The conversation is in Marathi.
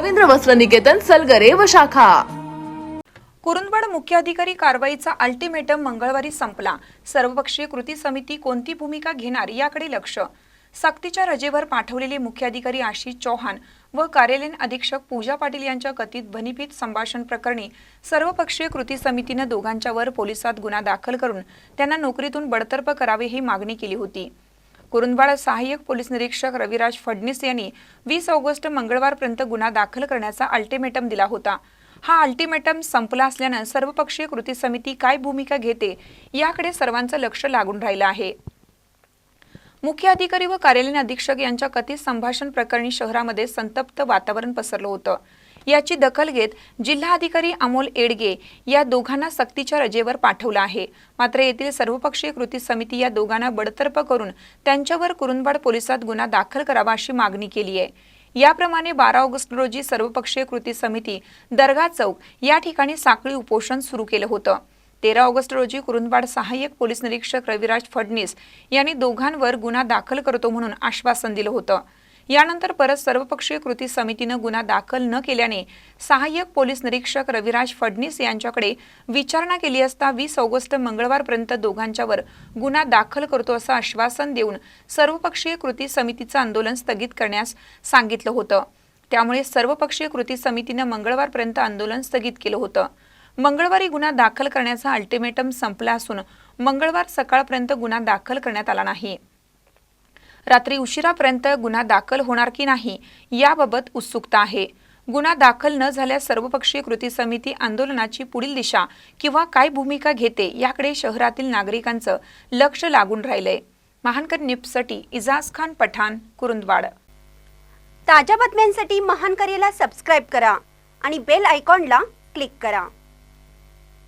रवींद्र वस्त्र निकेतन सलगरे व शाखा. कुरुंदवाड मुख्याधिकारी कारवाईचा अल्टिमेटम मंगळवारी संपला. सर्वपक्षीय कृती समिती कोणती भूमिका घेणार याकडे लक्ष. सक्तीच्या रजेवर पाठवलेले मुख्याधिकारी आशिष चौहान व कार्यालयीन अधीक्षक पूजा पाटील यांच्या कथित भनिपीत संभाषण प्रकरणी सर्वपक्षीय कृती समितीनं दोघांच्यावर पोलिसात गुन्हा दाखल करून त्यांना नोकरीतून बडतर्फ करावे ही मागणी केली होती. कुरुंदवाड सहाय्यक पोलीस निरीक्षक रविराज फडणीस यांनी वीस ऑगस्ट मंगळवारपर्यंत गुन्हा दाखल करण्याचा अल्टिमेटम दिला होता. हा अल्टिमेटम संपला असल्यानं सर्वपक्षीय कृती समिती काय भूमिका घेते याकडे सर्वांचं लक्ष लागून राहिलं आहे. मुख्य अधिकारी व कार्यालयीन अधीक्षक यांच्या कथित संभाषण प्रकरणी शहरामध्ये संतप्त वातावरण पसरलं होतं. याची दखल घेत जिल्हाधिकारी अमोल एडगे या दोघांना सक्तीच्या रजेवर पाठवलं आहे. मात्र येथील सर्वपक्षीय कृती समिती या दोघांना बडतर्फ करून त्यांच्यावर कुरुंदवाड पोलिसात गुन्हा दाखल करावा अशी मागणी केली आहे. याप्रमाणे बारा ऑगस्ट रोजी सर्वपक्षीय कृती समिती दर्गा चौक या ठिकाणी साखळी उपोषण सुरू केलं होतं. तेरा ऑगस्ट रोजी कुरुंदवाड सहाय्यक पोलीस निरीक्षक रविराज फडणीस यांनी दोघांवर गुन्हा दाखल करतो म्हणून आश्वासन दिलं होतं. यानंतर परत सर्वपक्षीय कृती समितीनं गुन्हा दाखल न केल्याने सहाय्यक पोलीस निरीक्षक रविराज फडणीस यांच्याकडे विचारणा केली असता वीस ऑगस्ट मंगळवारपर्यंत दोघांच्यावर गुन्हा दाखल करतो असं आश्वासन देऊन सर्वपक्षीय कृती समितीचं आंदोलन स्थगित करण्यास सांगितलं होतं. त्यामुळे सर्वपक्षीय कृती समितीनं मंगळवारपर्यंत आंदोलन स्थगित केलं होतं. मंगळवारी गुन्हा दाखल करण्याचा अल्टिमेटम संपला असून मंगळवार सकाळपर्यंत गुन्हा दाखल करण्यात आला नाही. रात्री उशिरापर्यंत गुन्हा दाखल होणार की नाही याबाबत उत्सुकता आहे. गुन्हा दाखल न झाल्यास सर्वपक्षीय कृती समिती आंदोलनाची पुढील दिशा किंवा काय भूमिका घेते याकडे शहरातील नागरिकांचं लक्ष लागून राहिलंय. महानकर निपसाठी इजाज खान पठाण कुरुंदवाड. ताज्या बातम्यांसाठी महानकरेला सबस्क्राईब करा आणि बेल आयकॉनला क्लिक करा.